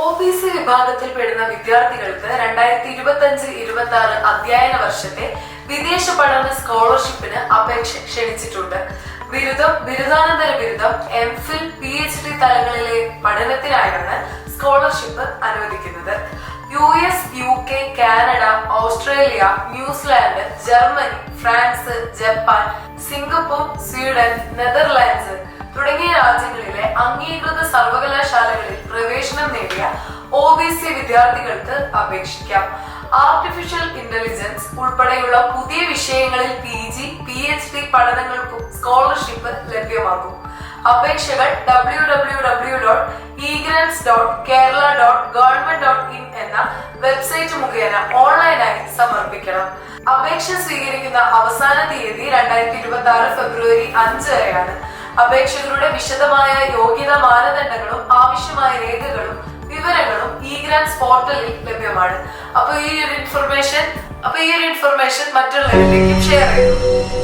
O B C വിഭാഗത്തിൽ പെടുന്ന വിദ്യാർത്ഥികൾക്ക് രണ്ടായിരത്തി ഇരുപത്തി അഞ്ച് ഇരുപത്തി ആറ് അധ്യയന വർഷത്തെ വിദേശ പഠന സ്കോളർഷിപ്പിന് അപേക്ഷ ക്ഷണിച്ചിട്ടുണ്ട്. ബിരുദം ബിരുദാനന്തര ബിരുദം M phil P H D തലങ്ങളിലെ പഠനത്തിനായാണ് സ്കോളർഷിപ്പ് അനുവദിക്കുന്നത്. U S U K Canada Australia New Zealand Germany France Japan Singapore Sweden Netherlands തുടങ്ങിയ രാജ്യങ്ങളിലെ അംഗീകൃത സർവകലാശാലകളിൽ പ്രവേശനം നേടിയ ഒ ബി സി വിദ്യാർത്ഥികൾക്ക് അപേക്ഷിക്കാം. ആർട്ടിഫിഷ്യൽ ഇന്റലിജൻസ് ഉൾപ്പെടെയുള്ള പുതിയ വിഷയങ്ങളിൽ P G P H D പഠനങ്ങൾക്കും scholarship ലഭ്യമാകും. അപേക്ഷകൾ W W W dot e grants dot Kerala dot government dot in എന്ന വെബ്സൈറ്റ് മുഖേന ഓൺലൈനായി സമർപ്പിക്കണം. അപേക്ഷ സ്വീകരിക്കുന്ന അവസാന തീയതി രണ്ടായിരത്തി ഇരുപത്തി ആറ് ഫെബ്രുവരി അഞ്ച് വരെയാണ്. അപേക്ഷകരുടെ വിശദമായ യോഗ്യതാ മാനദണ്ഡങ്ങളും ആവശ്യമായ രേഖകളും ഗ്രാൻസ് പോർട്ടലിൽ ലഭ്യമാണ്. അപ്പൊ ഈ ഒരു ഇൻഫർമേഷൻ അപ്പൊ ഈ ഒരു ഇൻഫർമേഷൻ മറ്റുള്ളവരിലേക്കും ഷെയർ ചെയ്തു